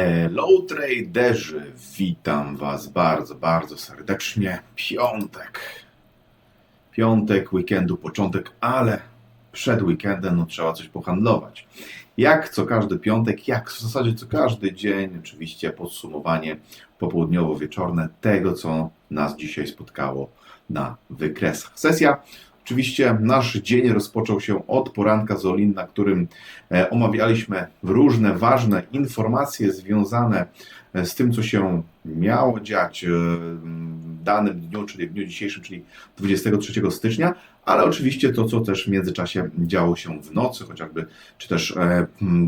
Hello traderzy, witam Was bardzo, bardzo serdecznie. Piątek. Piątek, weekendu, początek, ale przed weekendem no, trzeba coś pohandlować. Jak co każdy piątek, jak w zasadzie co każdy dzień, oczywiście podsumowanie popołudniowo-wieczorne tego, co nas dzisiaj spotkało na wykresach. Sesja Oczywiście nasz dzień rozpoczął się od poranka z Olin, na którym e, omawialiśmy różne ważne informacje związane e, z tym, co się miało dziać e, w danym dniu, czyli w dniu dzisiejszym, czyli 23 stycznia, ale oczywiście to, co też w międzyczasie działo się w nocy, chociażby, czy też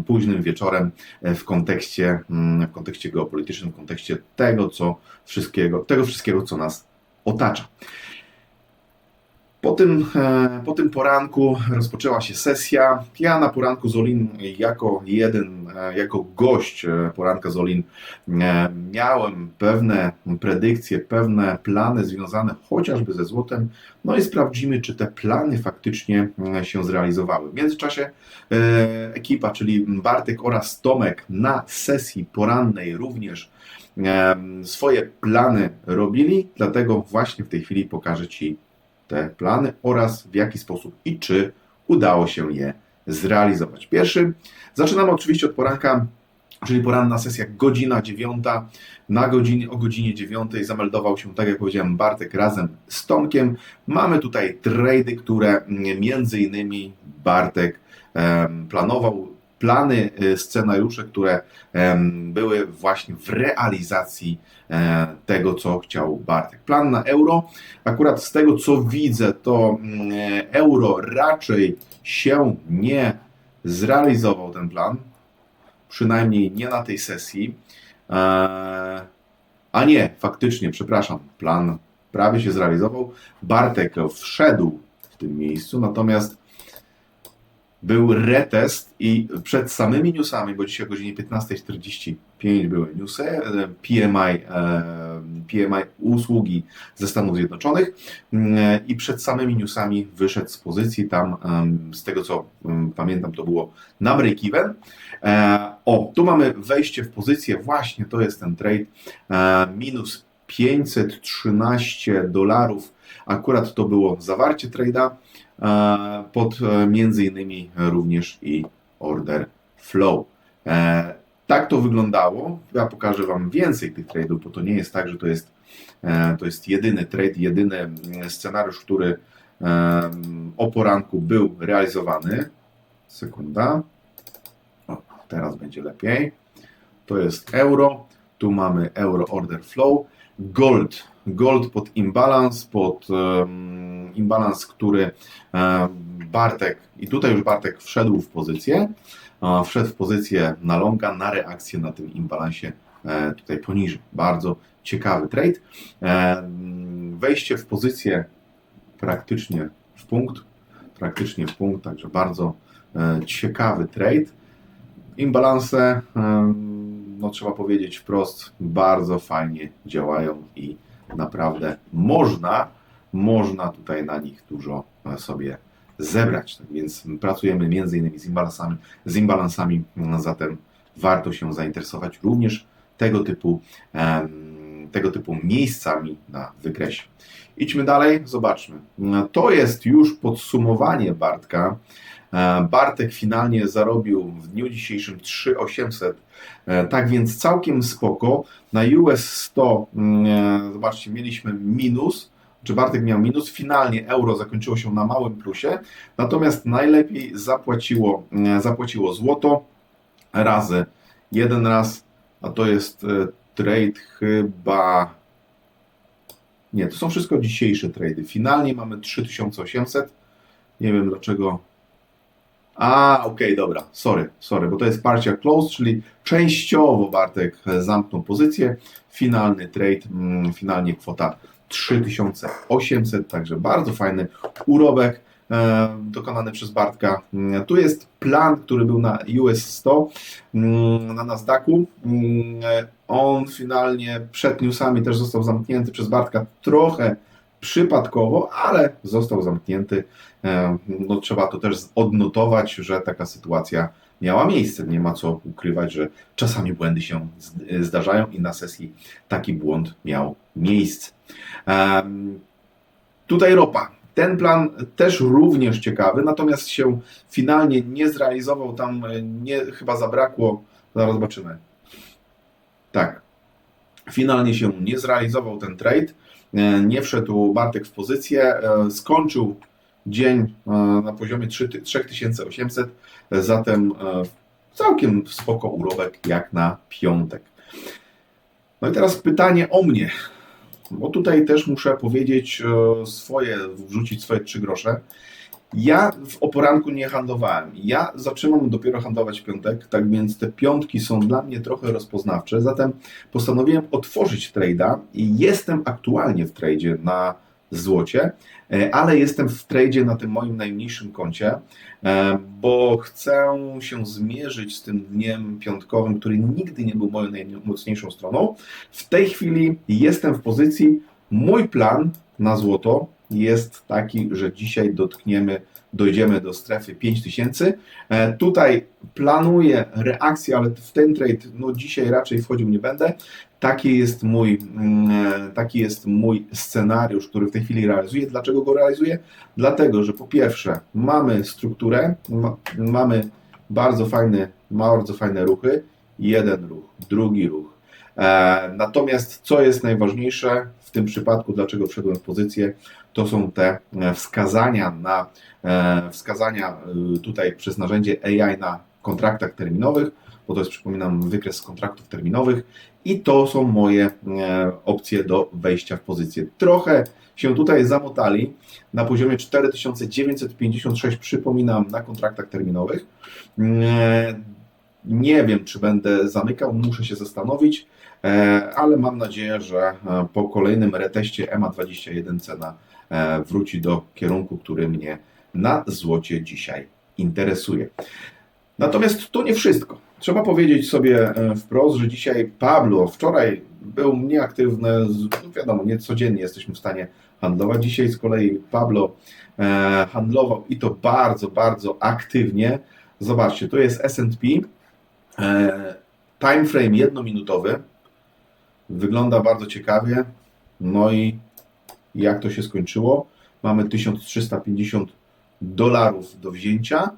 późnym wieczorem w kontekście, w kontekście geopolitycznym, w kontekście tego, co wszystkiego, tego wszystkiego, co nas otacza. Po tym, e, po tym poranku rozpoczęła się sesja. Ja na poranku z Olin jako jeden, e, jako gość e, poranka z Olin miałem pewne predykcje, pewne plany związane chociażby ze złotem. No i sprawdzimy, czy te plany faktycznie się zrealizowały. W międzyczasie ekipa, czyli Bartek oraz Tomek na sesji porannej również swoje plany robili, dlatego właśnie w tej chwili pokażę Ci te plany oraz w jaki sposób i czy udało się je zrealizować. Pierwszy, zaczynamy oczywiście od poranka, czyli poranna sesja, godzina dziewiąta. Na godzinie, o godzinie dziewiątej zameldował się, tak jak powiedziałem, Bartek razem z Tomkiem. Mamy tutaj trady, które między innymi Bartek planował plany, y, scenariusze, które były właśnie w realizacji e, tego, co chciał Bartek. Plan na euro, akurat z tego, co widzę, to mm, euro raczej się nie zrealizował ten plan, przynajmniej nie na tej sesji. E, a nie, faktycznie, przepraszam, plan prawie się zrealizował. Bartek wszedł w tym miejscu, natomiast był retest i przed samymi newsami, bo dzisiaj o godzinie 15.45 były newsy, e, PMI, e, PMI usługi ze Stanów Zjednoczonych e, i przed samymi newsami wyszedł z pozycji tam, z tego co pamiętam, to było na break-even. O, tu mamy wejście w pozycję, właśnie to jest ten trade, minus 513 dolarów, akurat to było zawarcie trade'a, E, pod e, między innymi również i order flow. E, tak to wyglądało. Ja pokażę Wam więcej tych trade'ów, bo to nie jest tak, że to jest, to jest jedyny trade, jedyny mm, scenariusz, który o poranku był realizowany. Sekunda. O, teraz będzie lepiej. To jest euro. Tu mamy euro order flow. Gold. Gold pod imbalans, pod um, imbalans, który e, Bartek, i tutaj już Bartek wszedł w pozycję, wszedł w pozycję na longa, na reakcję na tym imbalansie e, tutaj poniżej. Bardzo ciekawy trade. E, wejście w pozycję praktycznie w punkt, praktycznie w punkt, także bardzo ciekawy trade. Imbalanse, no trzeba powiedzieć wprost, bardzo fajnie działają i naprawdę można można tutaj na nich dużo e, sobie zebrać. Tak więc pracujemy między innymi z imbalansami, z imbalansami, zatem warto się zainteresować również tego typu, tego typu miejscami na wykresie. Idźmy dalej, zobaczmy. To jest już podsumowanie Bartka. E, Bartek finalnie zarobił w dniu dzisiejszym 3800, e, tak więc całkiem spoko. Na US 100, zobaczcie, mieliśmy minus, czy Bartek miał minus. Finalnie euro zakończyło się na małym plusie, natomiast najlepiej zapłaciło, e, zapłaciło złoto razy jeden raz, a to jest e, trade chyba. Nie, to są wszystko dzisiejsze trady. Finalnie mamy 3800. Nie wiem dlaczego. A, okej, dobra, sorry, sorry, bo to jest partial close, czyli częściowo Bartek zamknął pozycję. Finalny trade, mm, finalnie kwota 3800, także bardzo fajny urobek e, dokonany przez Bartka. Mm, tu jest plan, który był na US 100 mm, na Nasdaqu. Mm, on finalnie przed newsami też został zamknięty przez Bartka trochę przypadkowo, ale został zamknięty. E, no, trzeba to też odnotować, że taka sytuacja miała miejsce. Nie ma co ukrywać, że czasami błędy się zdarzają i na sesji taki błąd miał miejsce. Em, Tutaj ropa. Ten plan też również ciekawy, natomiast się finalnie nie zrealizował. Tam e, nie, chyba zabrakło. Zaraz zobaczymy. Tak. Finalnie się nie zrealizował ten trade. E, Nie wszedł Bartek w pozycję. E, Skończył dzień e, na poziomie 3 ty- 3800. e, Zatem całkiem spoko urobek jak na piątek. No i teraz pytanie o mnie. Bo tutaj też muszę powiedzieć swoje, wrzucić swoje trzy grosze. Ja w oporanku nie handlowałem. Ja zaczynam dopiero handlować w piątek, tak więc te piątki są dla mnie trochę rozpoznawcze. Zatem postanowiłem otworzyć trade'a i jestem aktualnie w tradzie na złocie, e, ale jestem w tradzie na tym moim najmniejszym koncie, e, bo chcę się zmierzyć z tym dniem piątkowym, który nigdy nie był moją najmocniejszą stroną. W tej chwili jestem w pozycji, mój plan na złoto jest taki, że dzisiaj dotkniemy, dojdziemy do strefy 5000. E, Tutaj planuję reakcję, ale w ten trade no dzisiaj raczej wchodził nie będę. Taki jest mój, mm, e, taki jest mój scenariusz, który w tej chwili realizuję. Dlaczego go realizuję? Dlatego, że po pierwsze mamy strukturę, ma, mamy bardzo fajny, bardzo fajne ruchy. Jeden ruch, drugi ruch. E, natomiast co jest najważniejsze w tym przypadku, dlaczego wszedłem w pozycję, to są te e, wskazania na e, wskazania e, tutaj przez narzędzie AI na kontraktach terminowych, bo to jest, przypominam, wykres kontraktów terminowych i to są moje opcje do wejścia w pozycję. Trochę się tutaj zamotali na poziomie 4956, przypominam, na kontraktach terminowych. Nie wiem, czy będę zamykał, muszę się zastanowić, e, ale mam nadzieję, że e, po kolejnym reteście EMA21 cena e, wróci do kierunku, który mnie na złocie dzisiaj interesuje. Natomiast to nie wszystko. Trzeba powiedzieć sobie wprost, że dzisiaj Pablo, wczoraj był nieaktywny, no wiadomo, nie codziennie jesteśmy w stanie handlować. Dzisiaj z kolei Pablo handlował i to bardzo, bardzo aktywnie. Zobaczcie, to jest S&P, time frame jednominutowy, wygląda bardzo ciekawie, no i jak to się skończyło? Mamy 1350 dolarów do wzięcia.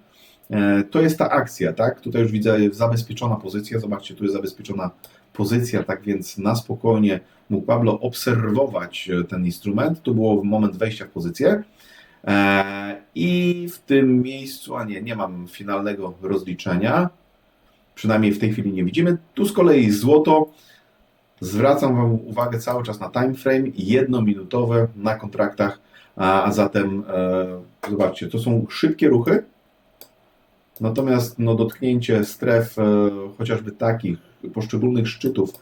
E, To jest ta akcja, tak? Tutaj już widzę zabezpieczona pozycja. Zobaczcie, tu jest zabezpieczona pozycja, tak więc na spokojnie mógł Pablo obserwować e, ten instrument. Tu było moment wejścia w pozycję. E, I w tym miejscu, a nie, nie mam finalnego rozliczenia. Przynajmniej w tej chwili nie widzimy. Tu z kolei złoto. Zwracam Wam uwagę cały czas na time frame jednominutowe na kontraktach, a, zatem e, zobaczcie, to są szybkie ruchy. Natomiast no, dotknięcie stref e, chociażby takich poszczególnych szczytów,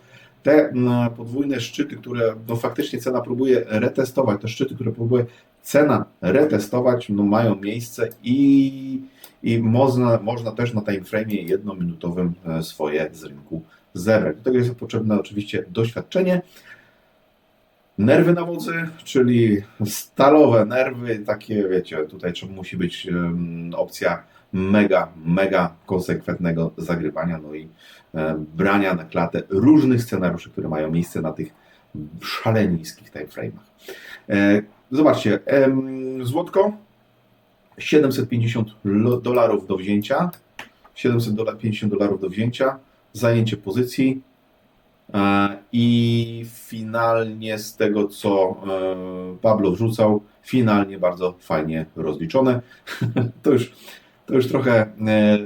te m, podwójne szczyty, które no, faktycznie cena próbuje retestować, te szczyty, które próbuje cena retestować, no, mają miejsce i, i można, można też na time frame jednominutowym e, swoje z rynku zebrać. Do tego jest potrzebne oczywiście doświadczenie. Nerwy na wodzy, czyli stalowe nerwy, takie wiecie, tutaj musi być opcja mega, mega konsekwentnego zagrywania, no i e, brania na klatę różnych scenariuszy, które mają miejsce na tych szalenie niskich timeframe'ach. E, zobaczcie, złotko 750 lo- dolarów do wzięcia, 750 dolarów do wzięcia, zajęcie pozycji e, i finalnie z tego, co e, Pablo wrzucał, finalnie bardzo fajnie rozliczone. to już to już trochę e,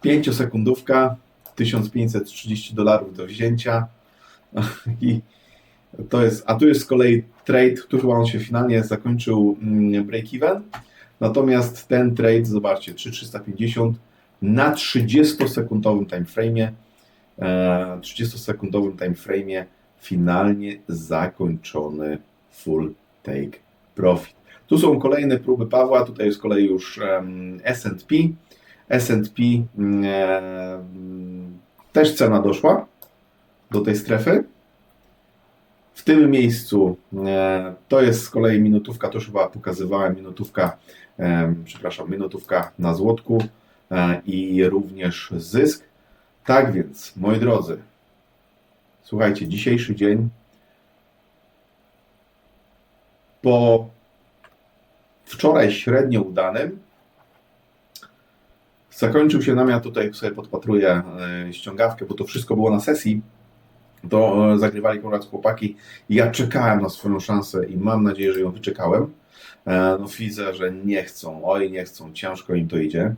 pięciosekundówka, 1530 dolarów do wzięcia i to jest, a tu jest z kolei trade, tu chyba on się finalnie zakończył mm, break-even, natomiast ten trade, zobaczcie, 3350 na 30-sekundowym timeframe'ie, e, 30-sekundowym timeframe'ie finalnie zakończony full take profit. Tu są kolejne próby Pawła, tutaj z kolei już S&P. S&P mm, em, też cena doszła do tej strefy. W tym miejscu e, to jest z kolei minutówka, to już chyba pokazywałem, minutówka, em, przepraszam, minutówka na złotku. e, i również zysk. Tak więc, moi drodzy, słuchajcie, dzisiejszy dzień po wczoraj średnio udanym zakończył się nam, ja tutaj sobie podpatruję e, ściągawkę, bo to wszystko było na sesji, to e, zagrywali akurat chłopaki ja czekałem na swoją szansę i mam nadzieję, że ją wyczekałem. E, No widzę, że nie chcą, oj nie chcą, ciężko im to idzie.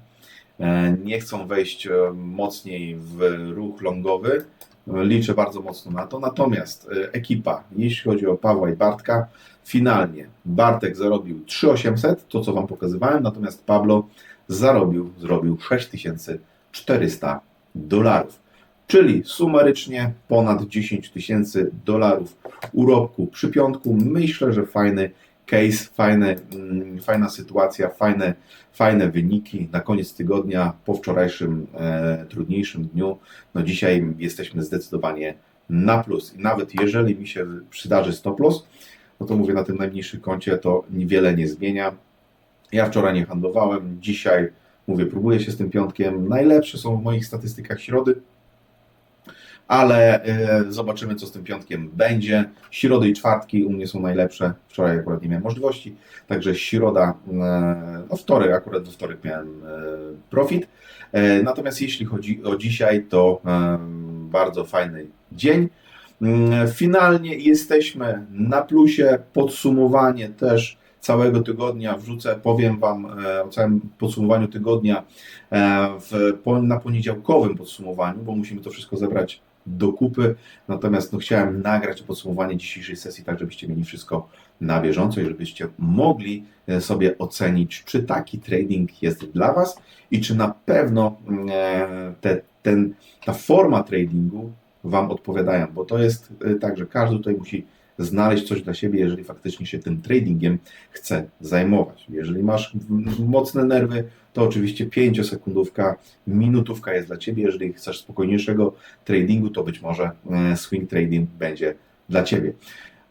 E, Nie chcą wejść mocniej w ruch longowy. Liczę bardzo mocno na to. Natomiast ekipa, jeśli chodzi o Pawła i Bartka, finalnie Bartek zarobił 3800, to co Wam pokazywałem, natomiast Pablo zarobił, zrobił 6400 dolarów. Czyli sumarycznie ponad 10 tysięcy dolarów urobku przy piątku. Myślę, że fajny case, fajny, mm, fajna sytuacja, fajne, fajne wyniki na koniec tygodnia po wczorajszym e, trudniejszym dniu. No dzisiaj jesteśmy zdecydowanie na plus. I nawet jeżeli mi się przydarzy stop loss, no to mówię na tym najmniejszym koncie, to niewiele nie zmienia. Ja wczoraj nie handlowałem, dzisiaj mówię, próbuję się z tym piątkiem. Najlepsze są w moich statystykach środy, ale e, zobaczymy, co z tym piątkiem będzie. Środy i czwartki u mnie są najlepsze. Wczoraj akurat nie miałem możliwości, także środa, e, no wtorek, akurat we wtorek miałem e, profit. Natomiast jeśli chodzi o dzisiaj, to bardzo fajny dzień. Finalnie jesteśmy na plusie. Podsumowanie też całego tygodnia wrzucę, powiem Wam o całym podsumowaniu tygodnia w, na poniedziałkowym podsumowaniu, bo musimy to wszystko zebrać do kupy. Natomiast no, chciałem nagrać podsumowanie dzisiejszej sesji, tak żebyście mieli wszystko na bieżąco i żebyście mogli e, sobie ocenić, czy taki trading jest dla Was i czy na pewno e, te, ten, ta forma tradingu Wam odpowiadają, bo to jest e, tak, że każdy tutaj musi znaleźć coś dla siebie, jeżeli faktycznie się tym tradingiem chce zajmować. Jeżeli masz mocne nerwy, to oczywiście 5-sekundówka, minutówka jest dla Ciebie. Jeżeli chcesz spokojniejszego tradingu, to być może e, swing trading będzie dla Ciebie.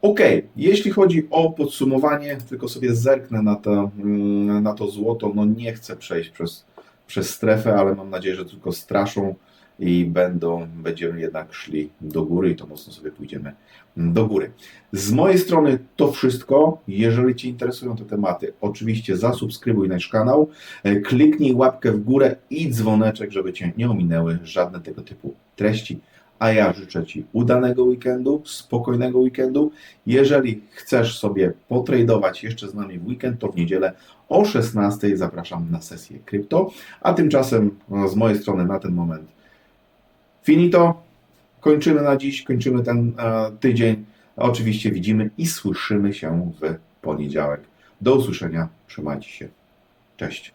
Ok, jeśli chodzi o podsumowanie, tylko sobie zerknę na to, mm, na to złoto. No nie chcę przejść przez, przez strefę, ale mam nadzieję, że tylko straszą i będą, będziemy jednak szli do góry i to mocno sobie pójdziemy do góry. Z mojej strony to wszystko. Jeżeli Cię interesują te tematy, oczywiście zasubskrybuj nasz kanał, kliknij łapkę w górę i dzwoneczek, żeby Cię nie ominęły żadne tego typu treści. A ja życzę Ci udanego weekendu, spokojnego weekendu. Jeżeli chcesz sobie potradować jeszcze z nami w weekend, to w niedzielę o 16 zapraszam na sesję krypto. A tymczasem z mojej strony na ten moment finito. Kończymy na dziś, kończymy ten e, tydzień. Oczywiście widzimy i słyszymy się w poniedziałek. Do usłyszenia. Trzymajcie się. Cześć.